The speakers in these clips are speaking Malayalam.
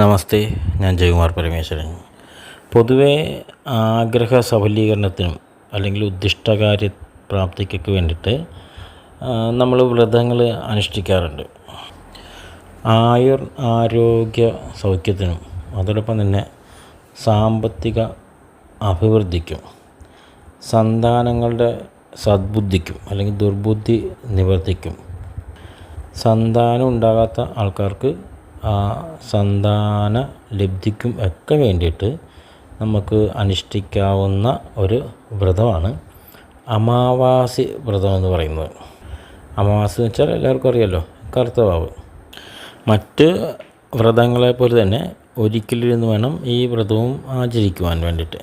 നമസ്തേ ഞാൻ ജയകുമാർ പരമേശ്വരൻ. പൊതുവേ ആഗ്രഹ സഫലീകരണത്തിനും അല്ലെങ്കിൽ ഉദ്ദിഷ്ടകാര്യ പ്രാപ്തിക്കൊക്കെ വേണ്ടിയിട്ട് നമ്മൾ വ്രതങ്ങൾ അനുഷ്ഠിക്കാറുണ്ട്. ആയുർ ആരോഗ്യ സൗഖ്യത്തിനും അതോടൊപ്പം തന്നെ സാമ്പത്തിക അഭിവൃദ്ധിക്കും സന്താനങ്ങളുടെ സദ്ബുദ്ധിക്കും അല്ലെങ്കിൽ ദുർബുദ്ധി നിവർത്തിക്കും സന്താനം ഉണ്ടാകാത്ത ആൾക്കാർക്ക് സന്താന ലബ്ധിക്കും ഒക്കെ വേണ്ടിയിട്ട് നമുക്ക് അനുഷ്ഠിക്കാവുന്ന ഒരു വ്രതമാണ് അമാവാസി വ്രതം എന്ന് പറയുന്നത്. അമാവാസി എന്ന് വെച്ചാൽ എല്ലാവർക്കും അറിയാമല്ലോ കറുത്തവാവ് മറ്റ് വ്രതങ്ങളെ പോലെ തന്നെ ഒരിക്കലിരുന്ന് വേണം ഈ വ്രതവും ആചരിക്കുവാൻ വേണ്ടിയിട്ട്.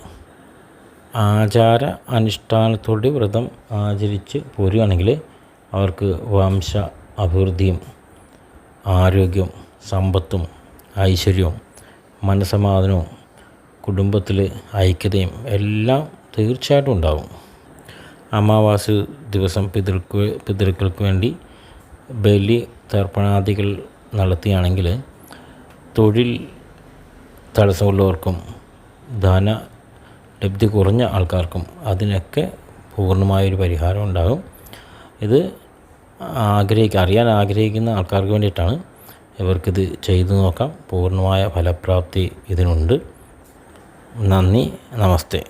ആചാര അനുഷ്ഠാനത്തോടെ വ്രതം ആചരിച്ച് പോരുകയാണെങ്കിൽ അവർക്ക് വംശ അഭിവൃദ്ധിയും ആരോഗ്യവും സമ്പത്തും ഐശ്വര്യവും മനസമാധാനവും കുടുംബത്തിൽ ഐക്യതയും എല്ലാം തീർച്ചയായിട്ടും ഉണ്ടാകും. അമാവാസി ദിവസം പിതൃക്ക് പിതൃക്കൾക്ക് വേണ്ടി ബലി തർപ്പണാദികൾ നടത്തുകയാണെങ്കിൽ തൊഴിൽ തടസ്സമുള്ളവർക്കും ധന ലബ്ധി കുറഞ്ഞ ആൾക്കാർക്കും അതിനൊക്കെ പൂർണമായൊരു പരിഹാരം ഉണ്ടാകും. ഇത് ആഗ്രഹിക്കുക അറിയാൻ ആഗ്രഹിക്കുന്ന ആൾക്കാർക്ക് വേണ്ടിയിട്ടാണ്. ഇവർക്കിത് ചെയ്തു നോക്കാം. പൂർണമായ ഫലപ്രാപ്തി ഇതിനുണ്ട്. നന്ദി. നമസ്തേ.